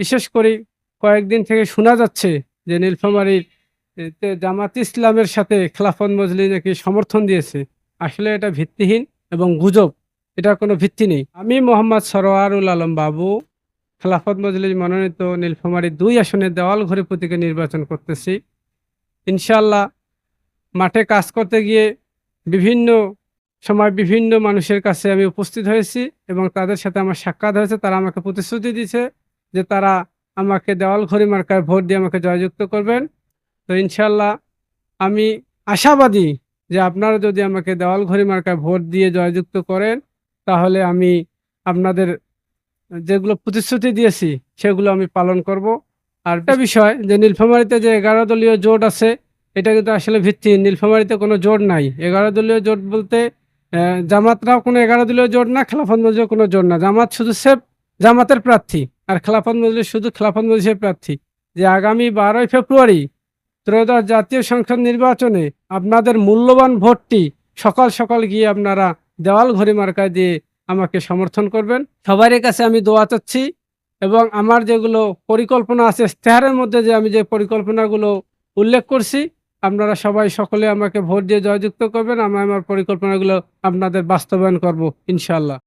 বিশেষ করে কয়েকদিন থেকে শোনা যাচ্ছে যে নীলফামারীর জামাত ইসলামের সাথে খেলাফত মজলি নাকি সমর্থন দিয়েছে। আসলে এটা ভিত্তিহীন এবং গুজব এটার কোনো ভিত্তি নেই। আমি মোহাম্মদ সরোয়ারুল আলম বাবু, খেলাফত মজলিস মনোনীত নীলফামারী দুই আসনের দেওয়াল ঘড়ি প্রতীকে নির্বাচন করতেছি। ইনশাল্লাহ মাঠে কাজ করতে গিয়ে বিভিন্ন সময় বিভিন্ন মানুষের কাছে আমি উপস্থিত হয়েছি এবং তাদের সাথে আমার সাক্ষাৎ হয়েছে, তারা আমাকে প্রতিশ্রুতি দিয়েছে। যে তারা আমাকে দেওয়াল ঘড়ি মার্কায় ভোট দিয়ে আমাকে জয়যুক্ত করবেন। তো ইনশাল্লাহ আমি আশাবাদী যে আপনারা যদি আমাকে দেওয়াল ঘড়ি মার্কায় ভোট দিয়ে জয়যুক্ত করেন, তাহলে আমি আপনাদের যেগুলো প্রতিশ্রুতি দিয়েছি, সেগুলো আমি পালন করব। আর একটা বিষয় যে নীলফামারীতে যে এগারো দলীয় জোট আছে, এটা কিন্তু আসলে ভিত্তিহীন। নীলফামারীতে কোনো জোট নাই। এগারো দলীয় জোট বলতে জামাতরাও কোনো এগারো দলীয় জোট না মজলিসও কোনো জোট না। জামাত শুধু সেফ জামাতের প্রার্থী। আর খেলাফত মজলিস শুধু খেলাফত মজলিসের প্রার্থী। যে আগামী বারোই ফেব্রুয়ারি ত্রয়োদশ জাতীয় সংসদ নির্বাচনে আপনাদের মূল্যবান ভোটটি সকাল সকাল গিয়ে আপনারা দেওয়াল ঘড়ি মার্কায় দিয়ে আমাকে সমর্থন করবেন। সবারই কাছে আমি দোয়া চাচ্ছি এবং আমার যেগুলো পরিকল্পনা আছে ইশতেহারের মধ্যে যে আমি যে পরিকল্পনাগুলো উল্লেখ করছি, আপনারা সবাই সকলে আমাকে ভোট দিয়ে জয়যুক্ত করবেন। আমি আমার পরিকল্পনাগুলো আপনাদের বাস্তবায়ন করব ইনশাল্লাহ